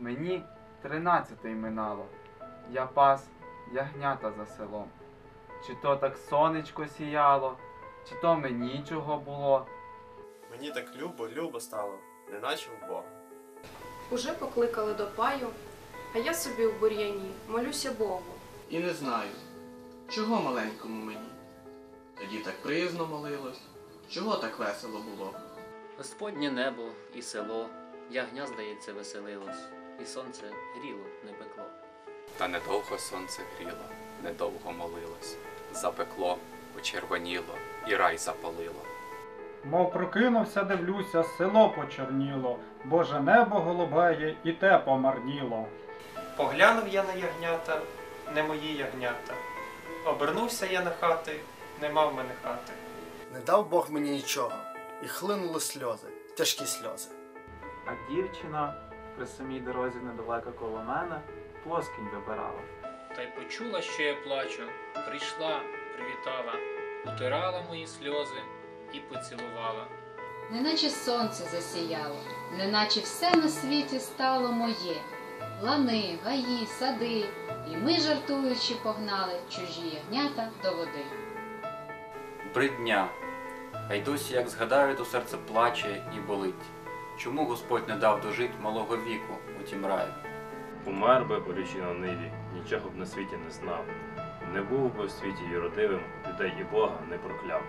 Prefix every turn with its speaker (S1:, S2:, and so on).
S1: Мені тринадцятий минало. Я пас ягнята за селом. Чи то так сонечко сіяло, чи то мені чого було.
S2: Мені так любо, любо стало, неначе в Бога.
S3: Уже покликали до паю, а я собі у бур'яні молюся Богу.
S4: І не знаю, чого маленькому мені. Тоді так приязно молилось, чого так весело було.
S5: Господнє небо і село, ягня, здається, веселилось, і сонце гріло, не пекло.
S6: Та недовго сонце гріло, недовго молилось, запекло, почервоніло і рай запалило.
S7: Мов прокинувся, дивлюся, село почорніло, Боже небо голубеє і те помарніло.
S8: Поглянув я на ягнята, не мої ягнята. Обернувся я на хати, нема в мене хати.
S9: Не дав Бог мені нічого, і хлинули сльози, тяжкі сльози.
S1: А дівчина при самій дорозі недалеко коло мене плоскінь вибирала.
S10: Та й почула, що я плачу, прийшла, привітала, утирала мої сльози і поцілувала.
S11: Неначе сонце засіяло, неначе все на світі стало моє. Лани, гаї, сади, і ми, жартуючи, погнали чужі ягнята до води.
S12: Бридня. А й досі, як згадаю, то серце плаче і болить. Чому Господь не дав дожити малого віку у тім раю?
S13: Помер би, борючи на ниві, нічого б на світі не знав. Не був би в світі юродивим, людей і Бога не прокляв.